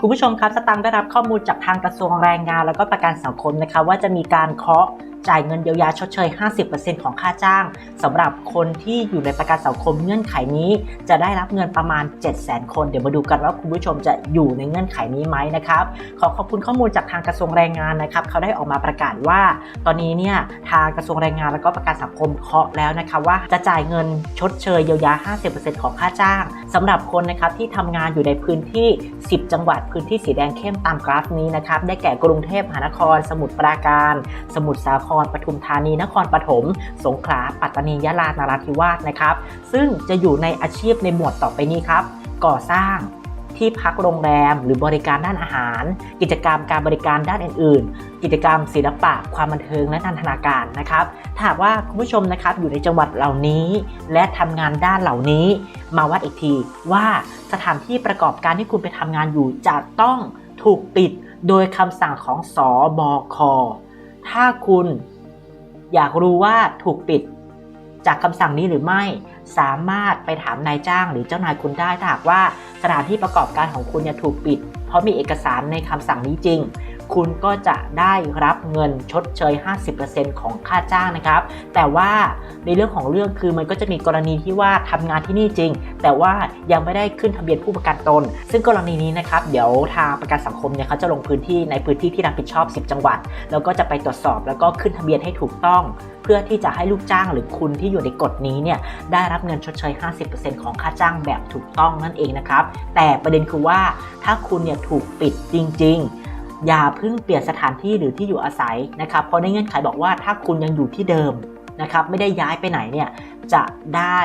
คุณผู้ชมครับสตังได้รับข้อมูลจากทางกระทรวงแรงงาน แล้วก็ประกันสังคมนะคะว่าจะมีการเคาะ จ่ายเงินเยียวยาชดเชย 50%ของค่าจ้างสำหรับคนที่อยู่ในประกันสังคมเงื่อนไขนี้ จะได้รับเงินประมาณ 700,000 คน เดี๋ยวมาดูกันว่าคุณผู้ชมจะอยู่ในเงื่อนไขนี้ไหมนะครับ ขอขอบคุณข้อมูลจากทางกระทรวงแรงงานนะครับเขาได้ออกมาประกาศว่า ตอนนี้เนี่ยทางกระทรวงแรงงานแล้วก็ประกันสังคมเคาะแล้วนะคะว่าจะจ่ายเงินชดเชยเยียวยา 50%ของค่าจ้างสำหรับคนนะครับที่ทำงานอยู่ในพื้นที่ 10 จังหวัดพื้นที่สีแดงเข้มตามกราฟนี้นะครับได้แก่กรุงเทพมหานคร สมุทรปราการ สมุทรสาครปทุมธานี นครปฐม สงขลา ปัตตานี ยะลา นราธิวาสนะครับ ซึ่งจะอยู่ในอาชีพในหมวดต่อไปนี้ครับ ก่อสร้างที่พักโรงแรม หรือบริการด้านอาหาร กิจกรรมการบริการด้านอื่น ๆ กิจกรรมศิลปะ ความบันเทิงและนันทนาการนะครับถ้าหากว่าคุณผู้ชมนะครับอยู่ในจังหวัดเหล่านี้ และทำงานด้านเหล่านี้ มาวัดอีกทีว่าสถานที่ประกอบการที่คุณไปทำงานอยู่จะต้องถูกปิดโดยคำสั่งของสอบอค ถ้าคุณอยากรู้ว่าถูกปิดจากคำสั่งนี้หรือไม่ สามารถไปถามนายจ้างหรือเจ้านายคุณได้ถ้าหากว่าสถานที่ประกอบการของคุณเนี่ยถูกปิด เพราะมีเอกสารในคำสั่งนี้จริง คุณก็จะได้รับเงินชดเชย 50%ของค่าจ้างนะครับ แต่ว่าในเรื่องของเรื่องคือมันก็จะมีกรณีที่ว่าทำงานที่นี่จริง แต่ว่ายังไม่ได้ขึ้นทะเบียนผู้ประกันตน ซึ่งกรณีนี้นะครับ เดี๋ยวทางประกันสังคมเนี่ยเขาจะลงพื้นที่ในพื้นที่ที่รับผิดชอบ 10 จังหวัด แล้วก็จะไปตรวจสอบแล้วก็ขึ้นทะเบียนให้ถูกต้องเพื่อที่จะให้ลูกจ้างหรือคุณที่อยู่ในกฎนี้เนี่ยได้รับเงินชดเชย 50%ของค่าจ้างแบบถูกต้องนั่นเองนะครับ แต่ประเด็นคือว่าถ้าคุณเนี่ยถูกปิดจริง ๆ อย่าเพิ่งเปลี่ยนสถานที่หรือที่อยู่อาศัยนะครับเพราะในเงื่อนไขบอกว่าถ้าคุณยังอยู่ที่เดิมนะครับไม่ได้ย้ายไปไหนเนี่ย จะได้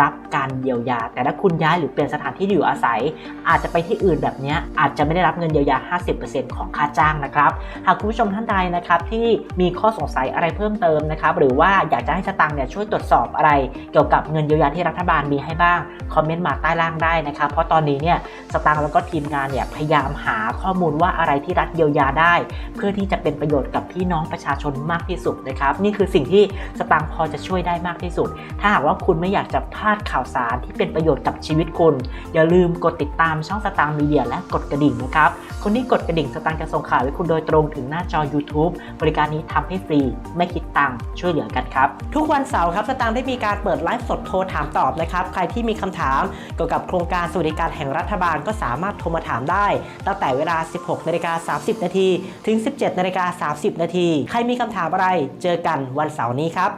รับการเยียวยา แต่ถ้าคุณย้ายหรือเปลี่ยนสถานที่อยู่อาศัย อาจจะไปที่อื่นแบบนี้อาจจะไม่ได้รับเงินเยียวยา 50%ของค่าจ้างนะครับ หากคุณผู้ชมท่านใดนะครับที่มีข้อสงสัยอะไรเพิ่มเติมนะครับ หรือว่าอยากจะให้สตังค์เนี่ยช่วยตรวจสอบอะไร เกี่ยวกับเงินเยียวยาที่รัฐบาลมีให้บ้าง คอมเมนต์มาใต้ล่างได้นะครับ เพราะตอนนี้เนี่ยสตังค์แล้วก็ทีมงานเนี่ยพยายามหาข้อมูลว่าอะไรที่รัฐเยียวยาได้ เพื่อที่จะเป็นประโยชน์กับพี่น้องประชาชนมากที่สุดนะครับ นี่คือสิ่งที่สตังค์พอจะช่วยได้มากที่สุดถ้าถ้าหากว่าคุณไม่อยากจะพลาดข่าวสารที่เป็นประโยชน์กับชีวิตคุณ อย่าลืมกดติดตามช่องสตางค์มีเดียและกดกระดิ่งนะครับ คนที่กดกระดิ่งสตางค์จะส่งข่าวให้คุณโดยตรงถึงหน้าจอ YouTube บริการนี้ทำให้ฟรี ไม่คิดตังค์ช่วยเหลือกันครับ ทุกวันเสาร์ครับสตางค์ได้มีการเปิดไลฟ์สดโทรถามตอบนะครับ ใครที่มีคำถามเกี่ยวกับโครงการสวัสดิการแห่งรัฐบาลก็สามารถโทรมาถามได้ ตั้งแต่เวลา 16นาฬิกา30 นาทีถึง 17นาฬิกา30 นาทีใครมีคำถามอะไร เจอกันวันเสาร์นี้ครับ